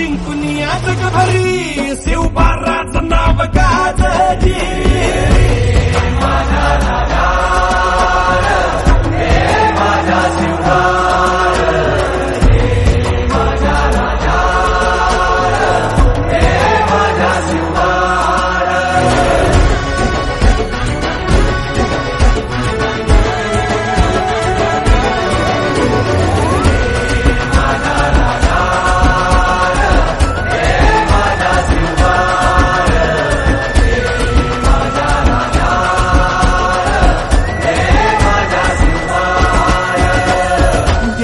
जिंकून या जगभरी